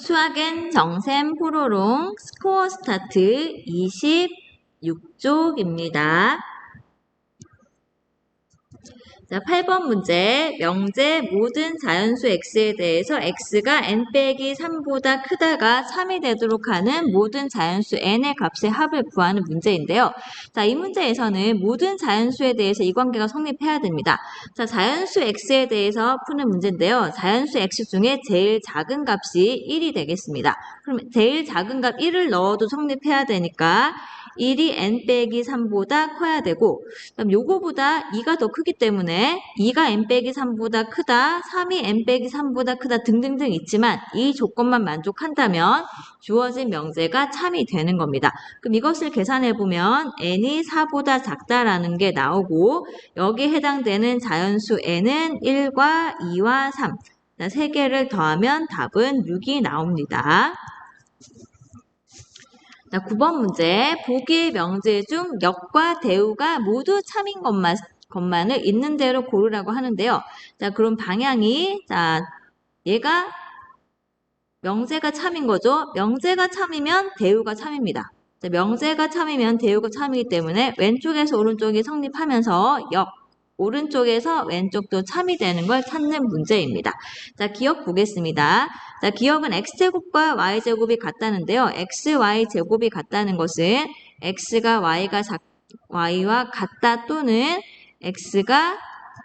수학은 정샘 포로롱 스코어 스타트 26쪽입니다. 자, 8번 문제. 명제 모든 자연수 x에 대해서 x가 n 빼기 3보다 크다가 3이 되도록 하는 모든 자연수 n의 값의 합을 구하는 문제인데요. 자, 이 문제에서는 모든 자연수에 대해서 이 관계가 성립해야 됩니다. 자, 자연수 x에 대해서 푸는 문제인데요. 자연수 x 중에 제일 작은 값이 1이 되겠습니다. 그럼 제일 작은 값 1을 넣어도 성립해야 되니까 1이 n 빼기 3보다 커야 되고 그럼 요거보다 2가 더 크기 때문에 2가 n 빼기 3보다 크다, 3이 n 빼기 3보다 크다 등등등 있지만 이 조건만 만족한다면 주어진 명제가 참이 되는 겁니다. 그럼 이것을 계산해 보면 n이 4보다 작다라는 게 나오고 여기에 해당되는 자연수 n은 1과 2와 3. 세 개를 더하면 답은 6이 나옵니다. 자, 9번 문제. 보기의 명제 중 역과 대우가 모두 참인 것만, 것만을 있는 대로 고르라고 하는데요. 자, 그럼 방향이, 자, 얘가 명제가 참인 거죠. 명제가 참이면 대우가 참입니다. 자, 명제가 참이면 대우가 참이기 때문에 왼쪽에서 오른쪽이 성립하면서 역, 오른쪽에서 왼쪽도 참이 되는 걸 찾는 문제입니다. 자, 기억 보겠습니다. 자, 기억은 x제곱과 y제곱이 같다는데요. x, y제곱이 같다는 것은 x가 y가 작, y와 같다 또는 x가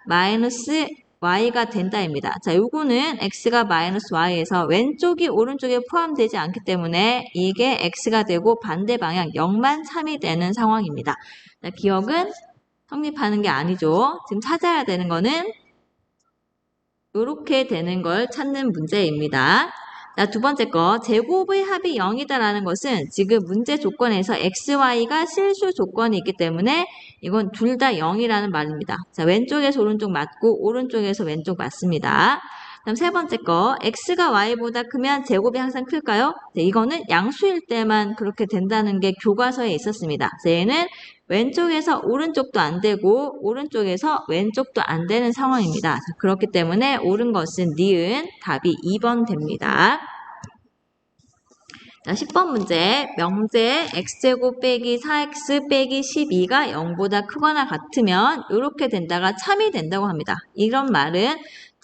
마이너스 y가 된다입니다. 자, 요거는 x가 마이너스 y에서 왼쪽이 오른쪽에 포함되지 않기 때문에 이게 x가 되고 반대 방향 0만 3이 되는 상황입니다. 자, 기억은 성립하는 게 아니죠. 지금 찾아야 되는 거는 이렇게 되는 걸 찾는 문제입니다. 자, 두 번째 거. 제곱의 합이 0이다라는 것은 지금 문제 조건에서 x, y가 실수 조건이 있기 때문에 이건 둘 다 0이라는 말입니다. 자, 왼쪽에서 오른쪽 맞고 오른쪽에서 왼쪽 맞습니다. 다음 세 번째 거. x가 y보다 크면 제곱이 항상 클까요? 네, 이거는 양수일 때만 그렇게 된다는 게 교과서에 있었습니다. 얘는 왼쪽에서 오른쪽도 안 되고 오른쪽에서 왼쪽도 안 되는 상황입니다. 그렇기 때문에 옳은 것은 니은 답이 2번 됩니다. 자, 10번 문제. 명제 x제곱 빼기 4x 빼기 12가 0보다 크거나 같으면 이렇게 된다가 참이 된다고 합니다. 이런 말은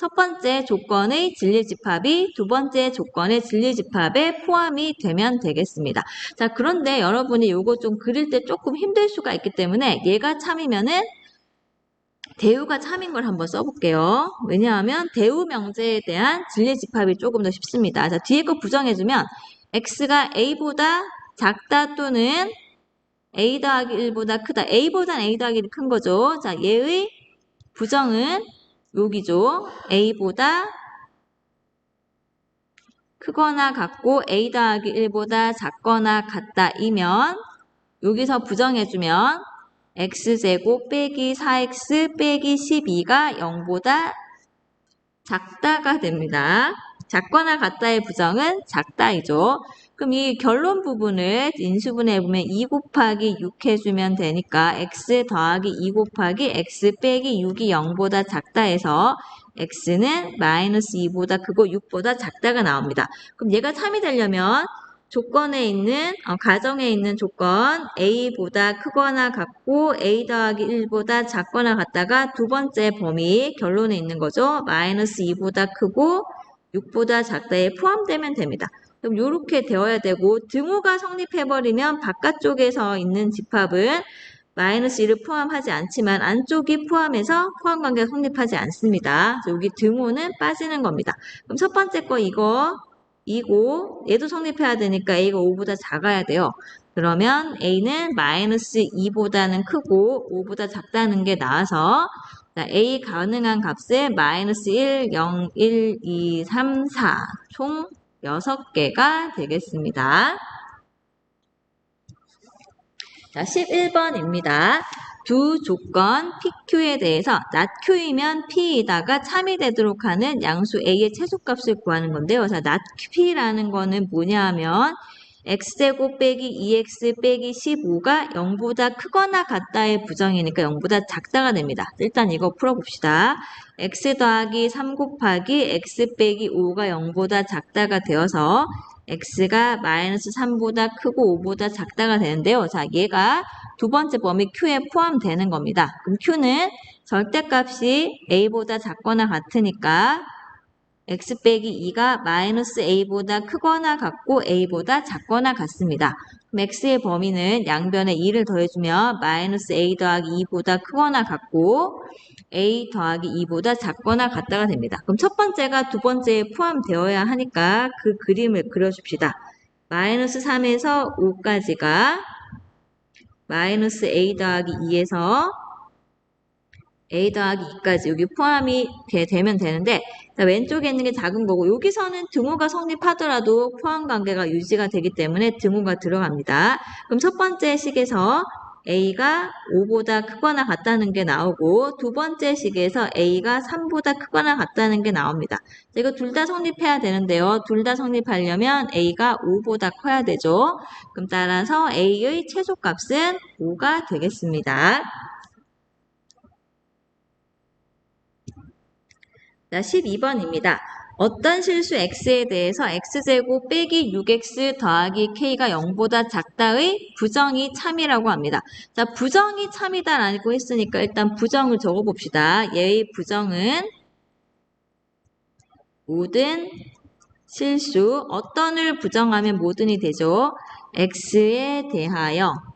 첫 번째 조건의 진리집합이 두 번째 조건의 진리집합에 포함이 되면 되겠습니다. 자, 그런데 여러분이 이거 좀 그릴 때 조금 힘들 수가 있기 때문에 얘가 참이면은 대우가 참인 걸 한번 써볼게요. 왜냐하면 대우 명제에 대한 진리집합이 조금 더 쉽습니다. 자, 뒤에 거 부정해주면 x가 a보다 작다 또는 a 더하기 1보다 크다. a보단 a 더하기 1이 큰 거죠. 자, 얘의 부정은 여기죠. a보다 크거나 같고 a 더하기 1보다 작거나 같다이면 여기서 부정해주면 x제곱 빼기 4x 빼기 12가 0보다 작다가 됩니다. 작거나 같다의 부정은 작다이죠. 그럼 이 결론 부분을 인수분해 해보면 2 곱하기 6 해주면 되니까 x 더하기 2 곱하기 x 빼기 6이 0보다 작다 해서 x는 마이너스 2보다 크고 6보다 작다가 나옵니다. 그럼 얘가 3이 되려면 조건에 있는 어, 가정에 있는 조건 a보다 크거나 같고 a 더하기 1보다 작거나 같다가 두 번째 범위 결론에 있는 거죠. 마이너스 2보다 크고 6보다 작다에 포함되면 됩니다. 그럼 이렇게 되어야 되고 등호가 성립해버리면 바깥쪽에서 있는 집합은 마이너스 1을 포함하지 않지만 안쪽이 포함해서 포함관계가 성립하지 않습니다. 여기 등호는 빠지는 겁니다. 그럼 첫 번째 거 이거 2고 얘도 성립해야 되니까 A가 5보다 작아야 돼요. 그러면 A는 마이너스 2보다는 크고 5보다 작다는 게 나와서 자, A 가능한 값에 마이너스 1, 0, 1, 2, 3, 4총 6개가 되겠습니다. 자, 11번입니다. 두 조건 PQ에 대해서 낮Q이면 P이다가 참이 되도록 하는 양수 A의 최소값을 구하는 건데요. 자, 낮P라는 거는 뭐냐 하면 x제곱 빼기 2x 빼기 15가 0보다 크거나 같다의 부정이니까 0보다 작다가 됩니다. 일단 이거 풀어봅시다. x 더하기 3 곱하기 x 빼기 5가 0보다 작다가 되어서 x가 마이너스 3보다 크고 5보다 작다가 되는데요. 자, 얘가 두 번째 범위 q에 포함되는 겁니다. 그럼 q는 절대값이 a보다 작거나 같으니까 x 빼기 2가 마이너스 a보다 크거나 같고 a보다 작거나 같습니다. x의 범위는 양변에 2를 더해주면 마이너스 a 더하기 2보다 크거나 같고 a 더하기 2보다 작거나 같다가 됩니다. 그럼 첫 번째가 두 번째에 포함되어야 하니까 그 그림을 그려줍시다. 마이너스 3에서 5까지가 마이너스 a 더하기 2에서 a 더하기 2까지 여기 포함이 되, 면 되는데 자, 왼쪽에 있는 게 작은 거고 여기서는 등호가 성립하더라도 포함 관계가 유지가 되기 때문에 등호가 들어갑니다. 그럼 첫 번째 식에서 a가 5보다 크거나 같다는 게 나오고 두 번째 식에서 a가 3보다 크거나 같다는 게 나옵니다. 자, 이거 둘 다 성립해야 되는데요. 둘 다 성립하려면 a가 5보다 커야 되죠. 그럼 따라서 a의 최소값은 5가 되겠습니다. 12번입니다. 어떤 실수 x에 대해서 x제곱 빼기 6x 더하기 k가 0보다 작다의 부정이 참이라고 합니다. 자, 부정이 참이다라고 했으니까 일단 부정을 적어봅시다. 얘의 부정은 모든 실수, 어떤을 부정하면 모든이 되죠. x에 대하여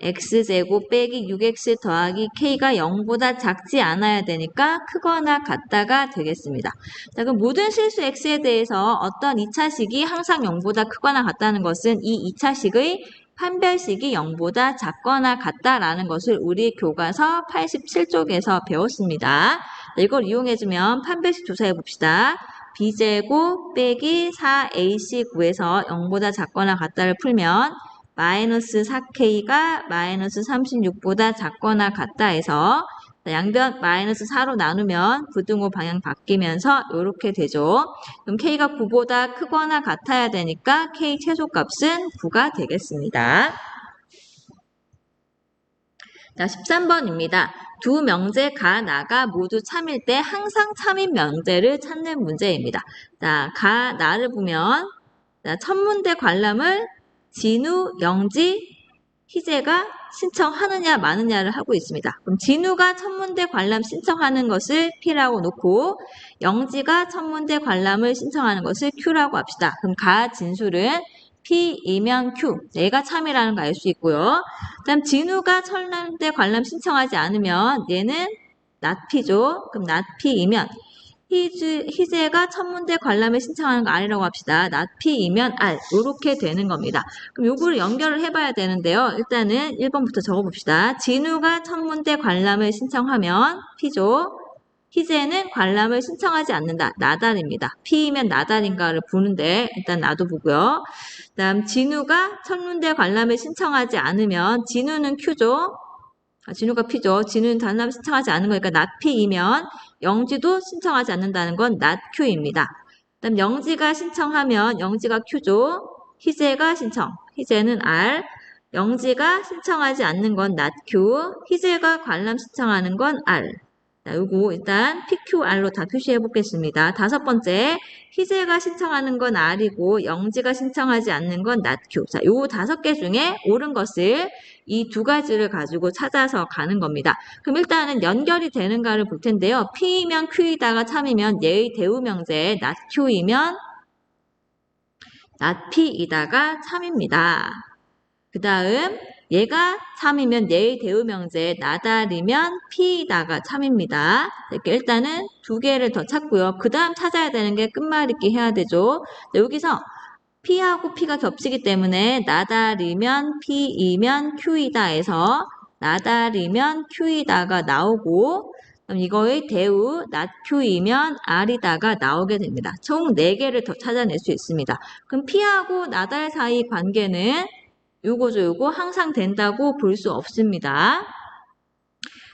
x제곱 빼기 6x 더하기 k가 0보다 작지 않아야 되니까 크거나 같다가 되겠습니다. 자, 그럼 모든 실수 x에 대해서 어떤 2차식이 항상 0보다 크거나 같다는 것은 이 2차식의 판별식이 0보다 작거나 같다라는 것을 우리 교과서 87쪽에서 배웠습니다. 이걸 이용해주면 판별식 조사해 봅시다. b제곱 빼기 4ac 구에서 0보다 작거나 같다를 풀면 마이너스 4K가 마이너스 36보다 작거나 같다 해서 양변 마이너스 4로 나누면 부등호 방향 바뀌면서 이렇게 되죠. 그럼 K가 9보다 크거나 같아야 되니까 K 최소값은 9가 되겠습니다. 자, 13번입니다. 두 명제 가, 나가 모두 참일 때 항상 참인 명제를 찾는 문제입니다. 자, 가, 나를 보면 자, 천문대 관람을 진우, 영지, 희재가 신청하느냐 마느냐를 하고 있습니다. 그럼 진우가 천문대 관람 신청하는 것을 P라고 놓고 영지가 천문대 관람을 신청하는 것을 Q라고 합시다. 그럼 가 진술은 P이면 Q, 내가 참이라는 거 알 수 있고요. 그다음 진우가 천문대 관람 신청하지 않으면 얘는 P죠. 그럼 P이면 희주, 희재가 천문대 관람을 신청하는 거 R이라고 합시다. 나피이면 R. 이렇게 되는 겁니다. 그럼 요거를 연결을 해봐야 되는데요. 일단은 1번부터 적어봅시다. 진우가 천문대 관람을 신청하면 P죠. 희재는 관람을 신청하지 않는다. 나달입니다. P이면 나달인가를 보는데 일단 나도 보고요. 그 다음 진우가 천문대 관람을 신청하지 않으면 진우는 Q죠. 아, 진우가 P죠. 진우는 관람 신청하지 않은 거니까 P이면 영지도 신청하지 않는다는 건 not Q입니다. 그다음 영지가 신청하면 영지가 Q죠. 희재가 신청. 희재는 R. 영지가 신청하지 않는 건 not Q. 희재가 관람 신청하는 건 R. 자, 요거 일단 PQR로 다 표시해 보겠습니다. 다섯 번째, 희재가 신청하는 건 R이고 영지가 신청하지 않는 건 not Q. 자, 요 다섯 개 중에 옳은 것을 이 두 가지를 가지고 찾아서 가는 겁니다. 그럼 일단은 연결이 되는가를 볼 텐데요. P이면 Q이다가 참이면 얘의 대우명제 not Q이면 not P이다가 참입니다. 그 다음 얘가 참이면 얘의 대우명제 나달이면 P다가 참입니다. 이렇게 일단은 두 개를 더 찾고요. 그 다음 찾아야 되는 게 끝말잇기 해야 되죠. 여기서 P하고 P가 겹치기 때문에 나달이면 P이면 Q이다 해서 나달이면 Q이다가 나오고 이거의 대우 not Q이면 R이다가 나오게 됩니다. 총 4개를 더 찾아낼 수 있습니다. 그럼 P하고 나달 사이 관계는 요거죠, 요거 항상 된다고 볼 수 없습니다.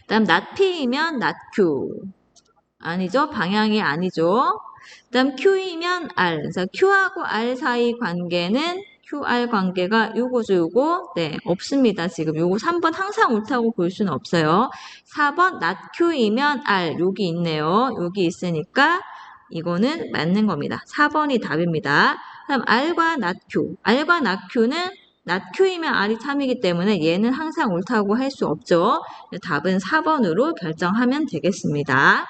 다음 not P이면 not Q. 아니죠? 방향이 아니죠. 다음 Q이면 R. 그래서 Q하고 R 사이 관계는 QR 관계가 요거죠, 요거? 네, 없습니다. 지금 요거 3번 항상 옳다고 볼 수는 없어요. 4번 not Q이면 R, 여기 있네요. 여기 있으니까 이거는 맞는 겁니다. 4번이 답입니다. 그럼 R과 not Q. R과 not Q는 not Q이면 R이 참이기 때문에 얘는 항상 옳다고 할 수 없죠. 답은 4번으로 결정하면 되겠습니다.